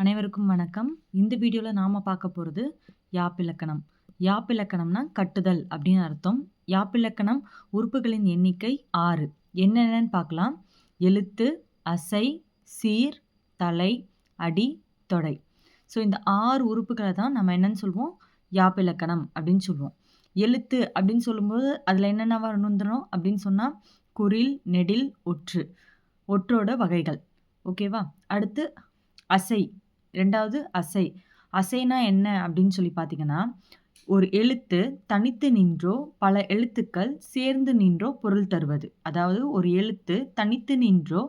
அனைவருக்கும் வணக்கம். இந்த வீடியோவில் நாம் பார்க்க போகிறது யாப்பிலக்கணம் யாப்பிலக்கணம்னா கட்டுதல் அப்படின்னு அர்த்தம். யாப்பிலக்கணம் உறுப்புகளின் எண்ணிக்கை ஆறு. என்னென்னு பார்க்கலாம். எழுத்து அசை சீர் தலை அடி தொடை. ஸோ இந்த ஆறு உறுப்புகளை தான் நம்ம என்னன்னு சொல்லுவோம்? யாப்பிலக்கணம் அப்படின்னு சொல்லுவோம். எழுத்து அப்படின்னு சொல்லும்போது அதில் என்னென்ன வரணுன்றோம் அப்படின்னு சொன்னால் குரில் நெடில் ஒற்று. ஒற்றோட வகைகள். ஓகேவா அடுத்து அசை. ரெண்டாவது அசை. அசைனா என்ன அப்படின்னு சொல்லி பார்த்தீங்கன்னா ஒரு எழுத்து தனித்து நின்றோ பல எழுத்துக்கள் சேர்ந்து நின்றோ பொருள் தருவது. அதாவது ஒரு எழுத்து தனித்து நின்றோ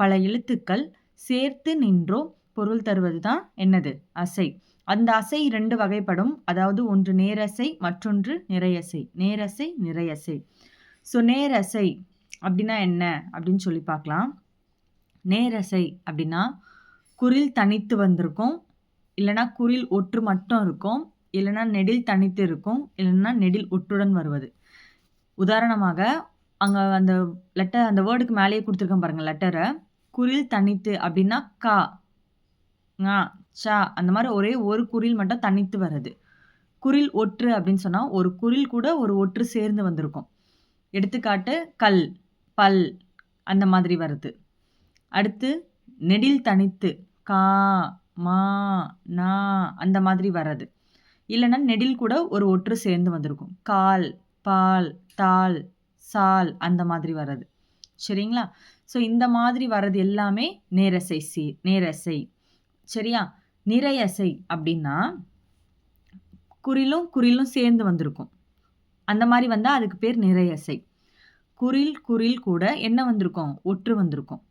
பல எழுத்துக்கள் சேர்த்து நின்றோ பொருள் தருவது தான் என்னது? அசை. அந்த அசை ரெண்டு வகைப்படும். அதாவது ஒன்று நேரசை மற்றொன்று நிறையசை. நேரசை நிறையசை. ஸோ நேரசை அப்படின்னா என்ன அப்படின்னு சொல்லி பார்க்கலாம். நேரசை அப்படின்னா குரில் தனித்து வந்திருக்கும். இல்லைனா குரில் ஒற்று மட்டும் இருக்கும். இல்லைனா நெடில் தனித்து இருக்கும். இல்லைன்னா நெடில் ஒற்றுடன் வருவது. உதாரணமாக அங்கே அந்த லெட்டர் அந்த வேர்டுக்கு மேலேயே கொடுத்துருக்கேன் பாருங்கள் லெட்டரை குரில் தனித்து அப்படின்னா கா ஙா சா அந்த மாதிரி ஒரே ஒரு குரில் மட்டும் தனித்து வருது குரில் ஒற்று அப்படின்னு சொன்னால் ஒரு குரில் கூட ஒரு ஒற்று சேர்ந்து வந்திருக்கும். எடுத்துக்காட்டு கல் பல் அந்த மாதிரி வருது அடுத்து நெடில் தனித்து. கா மா நா அந்த மாதிரி வர்றது. இல்லைன்னா நெடில் கூட ஒரு ஒற்று சேர்ந்து வந்திருக்கும். கால் பால் தால் சால் அந்த மாதிரி வர்றது. சரிங்களா? ஸோ இந்த மாதிரி வர்றது எல்லாமே நேரசை சீ நேரசை. சரியா? நிறையசை அப்படின்னா குறிலும் குறிலும் சேர்ந்து வந்திருக்கும். அந்த மாதிரி வந்தால் அதுக்கு பேர் நிறையசை. குரில் குரில் கூட என்ன வந்திருக்கும்? ஒற்று வந்திருக்கும்.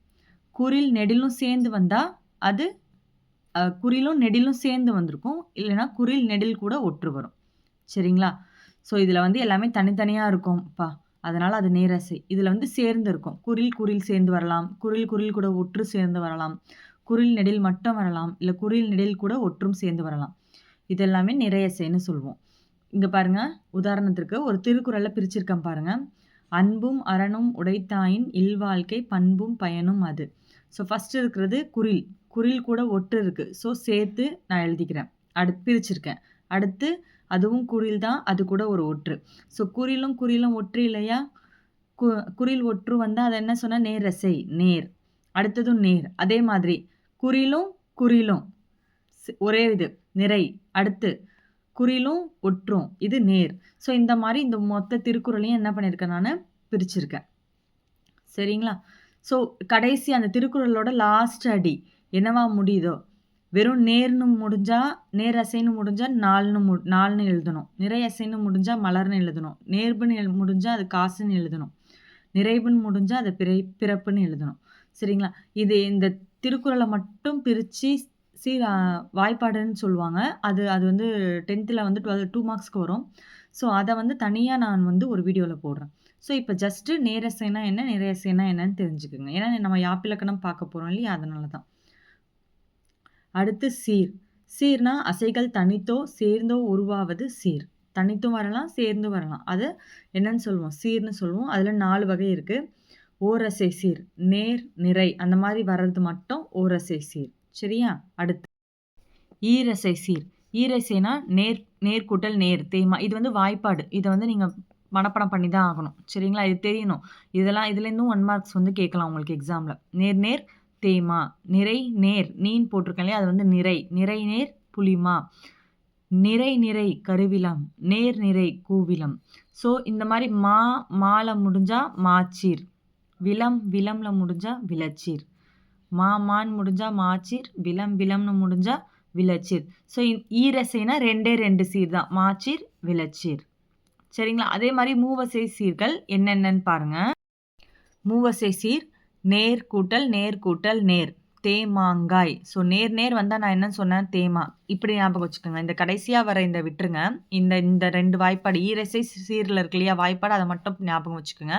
குரில் நெடிலும் சேர்ந்து வந்தால் அது குறிலும் நெடிலும் சேர்ந்து வந்திருக்கும். இல்லைனா குரில் நெடில் கூட ஒற்று வரும். சரிங்களா? ஸோ இதில் வந்து எல்லாமே தனித்தனியாக இருக்கும்ப்பா அதனால் அது நேரசை. இதில் வந்து சேர்ந்து இருக்கும். குரில் குரில் சேர்ந்து வரலாம். குரில் குரில் கூட ஒற்று சேர்ந்து வரலாம். குரில் நெடில் மட்டும் வரலாம். இல்லை குரில் நெடில் கூட ஒற்றும் சேர்ந்து வரலாம். இதெல்லாமே நிறையசைன்னு சொல்லுவோம் இங்கே பாருங்கள் உதாரணத்திற்கு ஒரு திருக்குறளில் பிரிச்சிருக்கேன் பாருங்கள் அன்பும் அறனும் உடைத்தாயின் இல்வாழ்க்கை பண்பும் பயனும் அது. ஸோ ஃபஸ்ட் இருக்கிறது குரில் குரில் கூட ஒட்டு இருக்குது ஸோ சேர்த்து நான் எழுதிக்கிறேன். அடுத்து பிரிச்சிருக்கேன். அடுத்து அதுவும் குரில் தான் அது கூட ஒரு ஒற்று. ஸோ குறிலும் குறிலும் ஒற்று இல்லையா? கு குரில் ஒற்று வந்தால் அதை என்ன சொன்னால் நேரசை நேர். அடுத்ததும் நேர். அதே மாதிரி குறிலும் குறிலும் ஒரே இது நிறை. அடுத்து குறிலும் ஒற்றும் இது நேர். ஸோ இந்த மாதிரி இந்த மொத்த திருக்குறளையும் என்ன பண்ணியிருக்கேன் நான்? பிரிச்சிருக்கேன். சரிங்களா? ஸோ கடைசி அந்த திருக்குறளோட லாஸ்ட் அடி. என்னவா முடியுதோ? வெறும் நேர்னு முடிஞ்சால் நேர் அசைன்னு முடிஞ்சால் நாலுன்னு மு நாலுன்னு எழுதணும். நிறை அசைன்னு முடிஞ்சால் மலர்னு எழுதணும். நேர்புன்னு எழு முடிஞ்சால் அது காசுன்னு எழுதணும். நிறைவுன்னு முடிஞ்சால் அதை பிறை பிறப்புன்னு எழுதணும். சரிங்களா? இது இந்த திருக்குறளை மட்டும் பிரித்து சீ வாய்ப்பாடுன்னு சொல்லுவாங்க. அது அது வந்து டென்த்தில் வந்து டுவெல் டூ மார்க்ஸ்க்கு வரும். ஸோ அதை வந்து தனியாக நான் வந்து ஒரு வீடியோவில் போடுறேன். ஸோ இப்போ ஜஸ்ட்டு நேரசைனா என்ன நிறையசைனா என்னன்னு தெரிஞ்சுக்கோங்க. ஏன்னா நம்ம யாப்பிலக்கணம் பார்க்க போகிறோம் இல்லையா? அதனால தான். அடுத்து சீர். சீர்னா அசைகள் தனித்தோ சேர்ந்தோ உருவாவது சீர். தனித்தும் வரலாம் சேர்ந்தும் வரலாம். அது என்னன்னு சொல்லுவோம்? சீர்னு சொல்லுவோம். அதில் நாலு வகை இருக்குது ஓரசை சீர் நேர் நிறை. அந்த மாதிரி வர்றது மட்டும் ஓரசை சீர். சரியா? அடுத்து. ஈரசை சீர். ஈரசைனா நேர் நேர்கூட்டல் நேர் தேய்மா. இது வந்து வாய்ப்பாடு. இதை வந்து நீங்கள் மனப்படம் பண்ணி தான் ஆகணும். சரிங்களா? இது தெரியணும். இதெல்லாம் இதுலேருந்தும் ஒன் மார்க்ஸ் வந்து கேட்கலாம் உங்களுக்கு எக்ஸாமில் நேர் நேர் தேமா நிறை நேர். நீன் போட்டிருக்கேன் இல்லையா? அது வந்து நிறை. நிறை நேர் புளிமா நிறை நிறை கருவிலம். நேர் நிறை கூவிலம். ஸோ இந்த மாதிரி மா மாலை முடிஞ்சால் மாச்சீர். விலம் விலம்ல முடிஞ்சால் விளச்சீர் மா மான் முடிஞ்சால் மாச்சீர். விலம் விலம்னு முடிஞ்சால் விளச்சீர் ஸோ ஈரசைனா ரெண்டே ரெண்டு சீர் தான். மாச்சீர் விளச்சீர் சரிங்களா? அதே மாதிரி மூவசை சீர்கள் என்னென்னன்னு பாருங்கள் மூவசை சீர் நேர் கூட்டல் நேர் கூட்டல் நேர். தேமாங்காய். ஸோ நேர் நேர் வந்தால் நான் என்ன சொன்னேன்? தேமா. இப்படி ஞாபகம் வச்சுக்கோங்க. இந்த கடைசியாக வர இந்த விட்டுருங்க. இந்த இந்த ரெண்டு வாய்ப்பாடு ஈரசை சீரில் இருக்கு இல்லையா வாய்ப்பாடு அதை மட்டும் ஞாபகம் வச்சுக்கோங்க.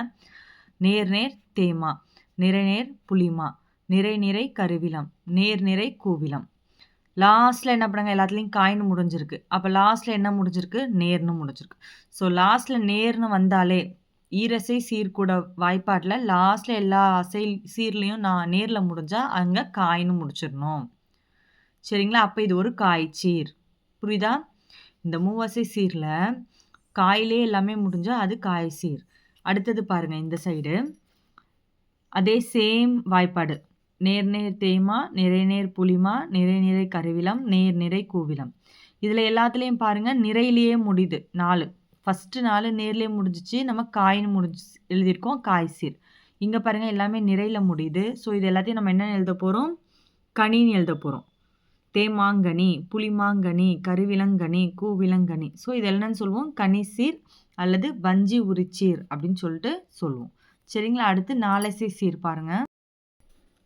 நேர் நேர் தேமா. நிறை நேர் புளிமா. நிறை நிறை கருவிலம். நேர் நிறை கூவிலம். லாஸ்ட்டில் என்ன பண்ணுங்க? எல்லாத்துலேயும் காயின்னு முடிஞ்சிருக்கு. அப்போ லாஸ்ட்டில் என்ன முடிஞ்சிருக்கு? நேர்னு முடிஞ்சிருக்கு. ஸோ லாஸ்ட்டில் நேர்னு வந்தாலே ஈரசை சீர்கூட வாய்ப்பாட்டில் லாஸ்ட்டில் எல்லா அசை சீர்லேயும் நான் நேரில் முடிஞ்சால் அங்கே காயின்னு முடிச்சிடணும். சரிங்களா? அப்போ இது ஒரு காய் சீர். புரியுதா? இந்த மூவசை சீரில் காயிலே எல்லாமே முடிஞ்சால் அது காய் சீர். அடுத்தது பாருங்கள் இந்த சைடு அதே சேம் வாய்ப்பாடு. நேர் நேர் தேய்மா நிறை நேர் புளிமா நிறை நிறை கருவிலம் நேர் நிறை கூவிலம். இதில் எல்லாத்துலேயும் பாருங்கள் நிறையிலேயே முடியுது. நாலு. ஃபஸ்ட்டு நாள் நேர்லேயே முடிஞ்சிச்சு. நம்ம காயின்னு முடிஞ்சு எழுதியிருக்கோம் காய் சீர். இங்கே பாருங்கள் எல்லாமே நிறையில் முடியுது. ஸோ இது எல்லாத்தையும் நம்ம என்ன எழுத போகிறோம் கனின்னு எழுத போகிறோம் தேமாங்கனி புளிமாங்கனி கருவிலங்கனி கூவிலங்கனி. ஸோ இது என்னன்னு சொல்லுவோம்? கனிசீர் அல்லது வஞ்சி உரிச்சீர் அப்படின்னு சொல்லிட்டு சொல்லுவோம். சரிங்களா? அடுத்து நாலசை சீர் பாருங்கள்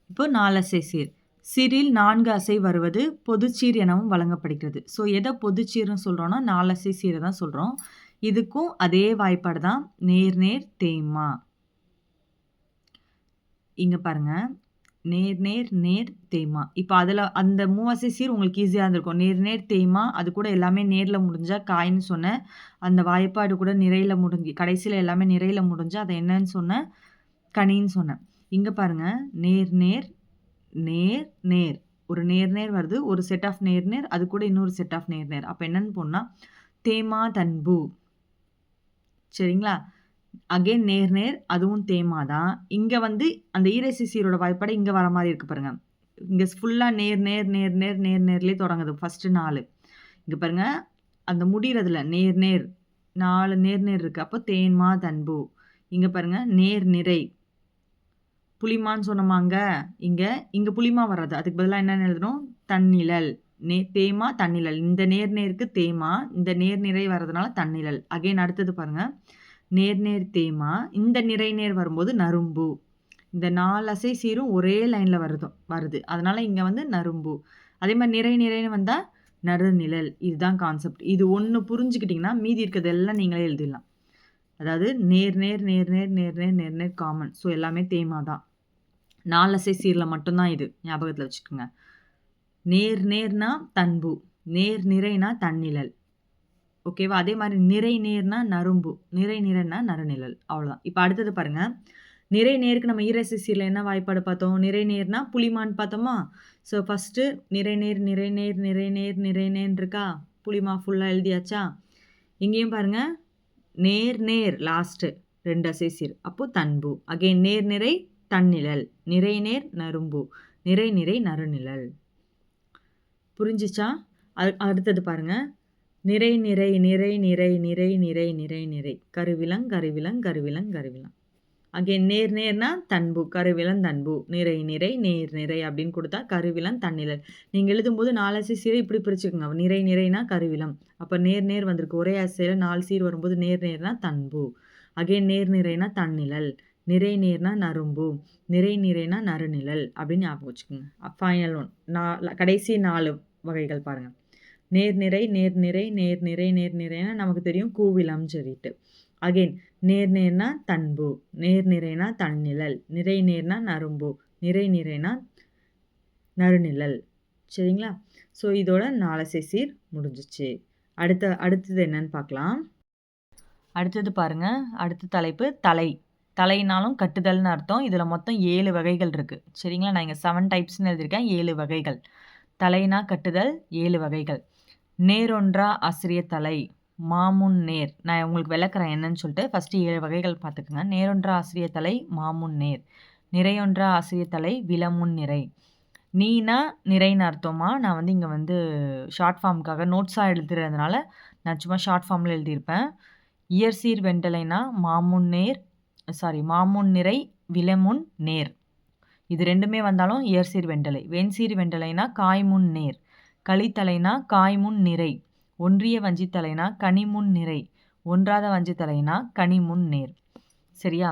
இப்போ நாலசை சீர். சீரில் நான்கு அசை வருவது பொதுச்சீர் எனவும் வழங்கப்படுகிறது. ஸோ எதை பொதுச்சீர்னு சொல்கிறோன்னா நாலசை சீரை தான் சொல்கிறோம் இதுக்கும் அதே வாய்ப்பாடு தான் நேர் நேர் தேய்மா. இங்கே பாருங்கள் நேர் நேர் நேர் தேய்மா. இப்போ அதில் அந்த மூவாசை சீர் உங்களுக்கு ஈஸியாக இருந்திருக்கும். நேர் நேர் தேய்மா அது கூட எல்லாமே நேரில் முடிஞ்சால் காயின்னு சொன்னேன் அந்த வாய்ப்பாடு கூட நிறையில் முடிஞ்சு கடைசியில் எல்லாமே நிறையில் முடிஞ்சால் அதை என்னன்னு சொன்னேன் கனின்னு சொன்னேன் இங்கே பாருங்கள் நேர் நேர் நேர் நேர். ஒரு நேர் நேர் வருது ஒரு செட் ஆஃப் நேர் நேர் அது கூட இன்னொரு செட் ஆஃப் நேர் நேர். அப்போ என்னன்னு போனால் தேமா தன்பு சரிங்களா? அகெயின் நேர் நேர் அதுவும் தேமா தான் இங்கே வந்து அந்த ஈரசி சீரோட வாய்ப்பாடு இங்கே வர மாதிரி இருக்குது பாருங்கள் இங்கே ஃபுல்லாக நேர் நேர் நேர் நேர் நேர் நேர்லேயே தொடங்குது. ஃபஸ்ட்டு நாலு. இங்கே பாருங்கள் அந்த முடிகிறதுல நேர் நேர் நாலு நேர் நேர் இருக்குது அப்போ தேன்மா தன்பு. இங்கே பாருங்கள் நேர் நிறை. புளிமான்னு சொன்னோமாங்க. இங்கே இங்கே புளிமா வர்றது. அதுக்கு பதிலாக என்னென்ன எழுதணும்? தன்னிழல். நே தேமா தன்னிழல் இந்த நேர் நேருக்கு தேமா இந்த நேர் நிறை வர்றதுனால தன்னிழல் அகைன் அடுத்தது பாருங்கள் நேர் நேர் தேமா இந்த நிறை நேர் வரும்போது நரும்பு. இந்த நாலு அசை சீரும் ஒரே லைனில் வருது வருது. அதனால் இங்கே வந்து நரும்பு. அதே மாதிரி நிறை நிறைன்னு வந்தால் நடுநிழல். இதுதான் கான்செப்ட் இது ஒன்று புரிஞ்சுக்கிட்டிங்கன்னா மீதி இருக்கிறது எல்லாம் நீங்களே எழுதிடலாம். அதாவது நேர் நேர் நேர் நேர் நேர் நேர் நேர் நேர் காமன் ஸோ எல்லாமே தேமா தான் நாலு அசை சீரில் மட்டும்தான் இது. ஞாபகத்தில் வச்சுக்கோங்க. நேர் நேர்னா தன்பு நேர் நிறைனா தன்னிழல். ஓகேவா அதே மாதிரி நிறை நேர்னா நரும்பு நிறை நிறன்னா நறுநிழல் அவ்வளோதான் இப்போ அடுத்தது பாருங்கள் நிறை நேருக்கு நம்ம ஈரசிசியில் என்ன வாய்ப்பாடு பார்த்தோம்? நிறை நேர்னா புளிமான்னு பார்த்தோமா? ஸோ ஃபஸ்ட்டு நிறை நேர் நிறை நேர் நிறை நேர் நிறை நேர் இருக்கா? புளிமா ஃபுல்லாக எழுதியாச்சா? இங்கேயும் பாருங்கள் நேர் நேர் லாஸ்ட்டு ரெண்டு அசைசீர் அப்போது தன்பு. அகெயின் நேர் நிறை தன்னிழல். நிறை நேர் நரும்பு. நிறை நிறை நறுநிழல் புரிஞ்சிச்சா? அடுத்தது பாருங்கள் நிறை நிறை நிறை நிறை நிறை நிறை நிறை நிறை. கருவிலங் கருவிலங் கருவிலங் கருவிலங். அகேன் நேர் நேர்னா தன்பு கருவிலன் தன்பு. நிறை நிறை நேர் நிறை அப்படின்னு கொடுத்தா கருவிலன் தன்னிழல் நீங்கள் எழுதும்போது நாலு அசை சீரை இப்படி பிரிச்சுக்கோங்க. நிறை நிறைனா கருவிலம் அப்போ நேர் நேர் வந்திருக்கு. ஒரே அசையில் நாலு சீர் வரும்போது நேர் நேர்னா தன்பு. அகேன் நேர் நிறைனா தன்னிழல் நிறை நீர்னா நரும்பு நிறை நிறைனா நறுநிழல் அப்படின்னு ஞாபகம் வச்சுக்கோங்க. ஃபைனல் ஒன் நான் கடைசி நாலு வகைகள் பாருங்கள் நேர்நிறை நேர்நிறை நேர்நிறை நேர்நிறைனா நமக்கு தெரியும் கூவிலம் சொல்லிட்டு. அகெயின் நேர் நேர்னா தன்பு நேர் நிறைனா தன்னிழல் நிறை நேர்னா நரும்பு நிறை நிறைனா நறுநிழல். சரிங்களா? ஸோ இதோட நாலசை சீர் முடிஞ்சிச்சு. அடுத்த அடுத்தது என்னன்னு பார்க்கலாம். அடுத்தது பாருங்க. அடுத்த தலைப்பு தலை. தலைனாலும் கட்டுதல்னு அர்த்தம். இதில் மொத்தம் ஏழு வகைகள் இருக்குது சரிங்களா? நான் இங்கே செவன் டைப்ஸ்னு எழுதியிருக்கேன். ஏழு வகைகள். தலைனா கட்டுதல் ஏழு வகைகள். நேரொன்றா ஆசிரிய தலை மாமுன் நேர். நான் உங்களுக்கு விளக்குறேன் என்னன்னு சொல்லிட்டு. ஃபஸ்ட்டு ஏழு வகைகள் பார்த்துக்குங்க. நேரொன்றா ஆசிரிய தலை மாமுன் நேர். நிறையொன்றா ஆசிரிய தலை விலமுன் நிறை. நீனா நிறைன்னு அர்த்தமா? நான் வந்து இங்கே வந்து ஷார்ட் ஃபார்முக்காக நோட்ஸாக எழுதுறதுனால நான் சும்மா ஷார்ட் ஃபார்மில் எழுதியிருப்பேன். இயற்சீர் வெண்டலைனா மாமுன் நேர் சாரி மாமுன் நிறை விலமுன் நேர். இது ரெண்டுமே வந்தாலும் இயற்சீர் வெண்டலை. வெண்சீர் வெண்டலைனா காய்முன் நேர். களித்தலைனா காய்முன் நிறை. ஒன்றிய வஞ்சித்தலைனா கனிமுன் நிறை. ஒன்றாத வஞ்சித்தலைனா கனிமுன் நேர். சரியா?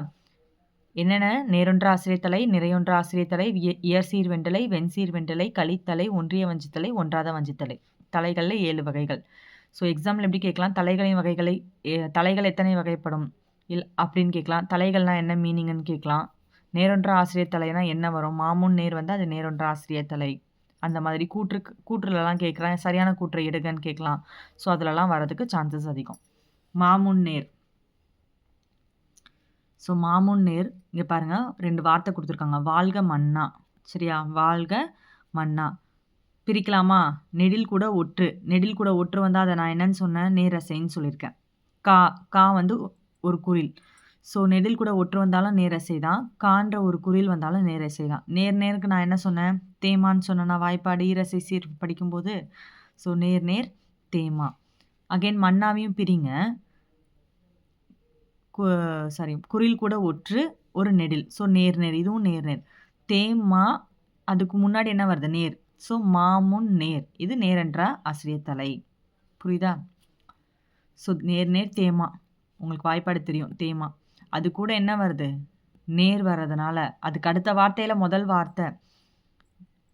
என்னென்ன? நேரொன்ற ஆசிரியத்தலை நிறையொன்ற ஆசிரியத்தலை இயற்சீர் வெண்டலை வெண்சீர் வெண்டலை களித்தலை ஒன்றிய வஞ்சித்தலை ஒன்றாத வஞ்சித்தலை. தலைகளில் ஏழு வகைகள். ஸோ எக்ஸாம்பிள் எப்படி கேட்கலாம்? தலைகளின் வகைகளை தலைகள் எத்தனை வகைப்படும்? இல் அப்படின்னு கேட்கலாம். தலைகள்னால் என்ன மீனிங்னு கேட்கலாம். நேரொன்ற ஆசிரியர் தலைனா என்ன வரும்? மாமுன் நேர் வந்து அது நேரொன்ற ஆசிரியர் தலை. அந்த மாதிரி கூற்று கூற்றுலலாம் கேட்குறேன் சரியான கூற்றை எடுங்கன்னு கேட்கலாம். ஸோ அதிலலாம் வரதுக்கு சான்சஸ் அதிகம். மாமுன் நேர். ஸோ மாமுன் நேர் இங்கே பாருங்கள் ரெண்டு வார்த்தை கொடுத்துருக்காங்க. வாழ்க மன்னா. சரியா? வாழ்க மன்னா. பிரிக்கலாமா? நெடில் கூட ஒற்று. நெடில் கூட ஒற்று வந்தால் அதை நான் என்னன்னு சொன்னேன்? நேரசைன்னு சொல்லியிருக்கேன். கா கா வந்து ஒரு குறில் ஸோ நெடில் கூட ஒற்று வந்தாலும் நேரசை தான். கான்ற ஒரு குறில் வந்தாலும் நேரசை தான். நேர் நேருக்கு நான் என்ன சொன்னேன்? தேமான்னு சொன்னேன்னா வாய்ப்பாடு ஈரசை சீர் படிக்கும்போது. ஸோ நேர் நேர் தேமா. அகைன் மன்னாவையும் பிரிங்க. சாரி குறில் கூட ஒற்று ஒரு நெடில். ஸோ நேர் நேர் இதுவும் நேர் நேர். தேமா அதுக்கு முன்னாடி என்ன வருது? நேர். ஸோ மாமுன் நேர். இது நேரென்றா ஆசிரியத்தலை புரியுதா? ஸோ நேர் நேர் தேமா. உங்களுக்கு வாய்ப்பாடு தெரியும் தேமா அது கூட என்ன வருது? நேர் வர்றதுனால. அதுக்கு அடுத்த வார்த்தையில் முதல் வார்த்தை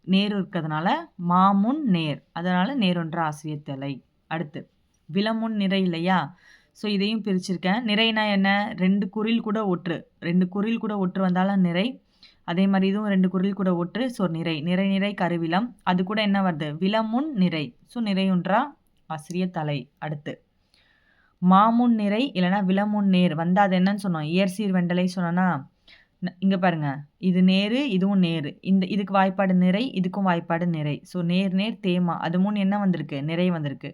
நேர் இருக்கிறதுனால மாமுன் நேர். அதனால் நேரொன்ற ஆசிரியத்தலை அடுத்து விலமுன் நிறை இல்லையா? ஸோ இதையும் பிரிச்சிருக்கேன். நிறைனா என்ன? ரெண்டு குரில் கூட ஒற்று. ரெண்டு குரில் கூட ஒற்று வந்தாலும் நிறை. அதே மாதிரி இதுவும் ரெண்டு குரில் கூட ஒற்று. ஸோ நிறை. நிறை நிறை கருவிலம் அது கூட என்ன வருது? விலமுன் நிறை. ஸோ நிறையுன்றா ஆசிரிய தலை அடுத்து மாமுன் நிறை இல்லைனா விலமுன் நேர். வந்தால் அது என்னன்னு சொன்னோம். இயற்சீர் வெண்டலை சொன்னோன்னா இங்கே பாருங்க. இது நேரு இதுவும் நேரு. இந்த இதுக்கு வாய்ப்பாடு நிறை இதுக்கும் வாய்ப்பாடு நிறை. ஸோ நேர் நேர் தேமா. அது மூணு என்ன வந்திருக்கு? நிறை வந்திருக்கு.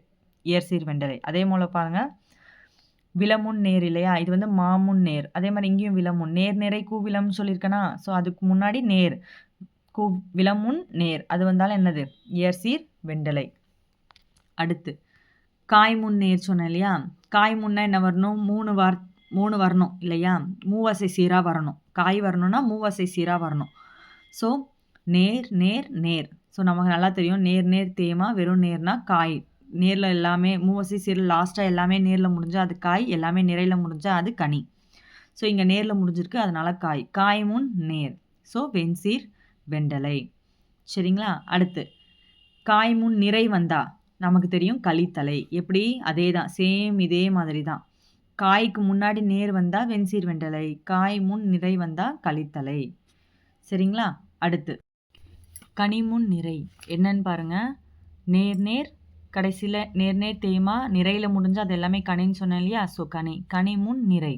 இயற்சீர் வெண்டலை. அதே போல் பாருங்கள் விலமுன் நேர் இல்லையா? இது வந்து மாமுன் நேர். அதே மாதிரி இங்கேயும் விலமுன். நேர் நிறை கூவிலம்னு சொல்லியிருக்கேனா? ஸோ அதுக்கு முன்னாடி நேர். கூ விலமுன் நேர். அது வந்தாலும் என்னது? இயற்சீர் வெண்டலை. அடுத்து. காய் முன் நேர் சொன்னேன் இல்லையா? காய் முன்னா என்ன வரணும்? மூணு வார் மூணு வரணும் இல்லையா? மூவசை சீராக வரணும். காய் வரணும்னா மூவசை சீராக வரணும். ஸோ நேர் நேர் நேர். ஸோ நமக்கு நல்லா தெரியும். நேர் நேர் தேமா வெறும் நேர்னா காய். நேரில் எல்லாமே மூவசை சீரில் லாஸ்ட்டாக எல்லாமே நேரில் முடிஞ்சால் அது காய் எல்லாமே நிறையில் முடிஞ்சால் அது கனி. ஸோ இங்கே நேரில் முடிஞ்சிருக்கு அதனால் காய். காய் முன் நேர். ஸோ வெண்சீர் வெண்டலை. சரிங்களா? அடுத்து காய் முன் நிறை வந்தா. நமக்கு தெரியும் களித்தலை எப்படி? அதே தான் சேம் இதே மாதிரி தான் காய்க்கு முன்னாடி நேர் வந்தால் வெண்சீர் வெண்டலை. காய் முன் நிறை வந்தால் களித்தலை சரிங்களா? அடுத்து. கனிமுன் நிறை. என்னன்னு பாருங்கள் நேர் நேர் கடைசியில் நேர் நேர் தேமா நிறையில் முடிஞ்சு அது எல்லாமே கனின்னு சொன்னேன் இல்லையா? ஸோ கனி. கனிமுன் நிறை.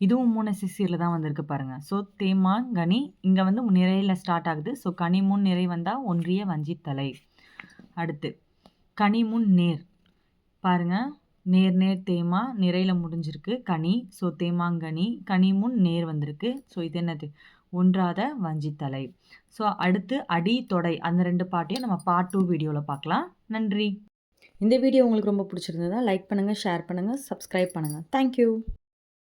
இதுவும் மூணு சிசியில் தான் வந்திருக்கு பாருங்கள் ஸோ தேமா கனி. இங்கே வந்து நிறையில் ஸ்டார்ட் ஆகுது. ஸோ கனிமுன் நிறை வந்தால் ஒன்றிய வஞ்சித்தலை. அடுத்து. கனிமுன் நேர். பாருங்கள் நேர் நேர் தேமா நிறையில் முடிஞ்சிருக்கு. கனி. ஸோ தேமாங்கனி. கனிமுன் நேர் வந்திருக்கு. ஸோ இது என்னது? ஒன்றாத வஞ்சித்தலை. ஸோ அடுத்து அடி தொடை. அந்த ரெண்டு பாட்டையும் நம்ம பார்ட் டூ வீடியோவில் பார்க்கலாம். நன்றி. இந்த வீடியோ உங்களுக்கு ரொம்ப பிடிச்சிருந்ததா லைக் பண்ணுங்கள் ஷேர் பண்ணுங்கள் சப்ஸ்கிரைப் பண்ணுங்கள் தேங்க்யூ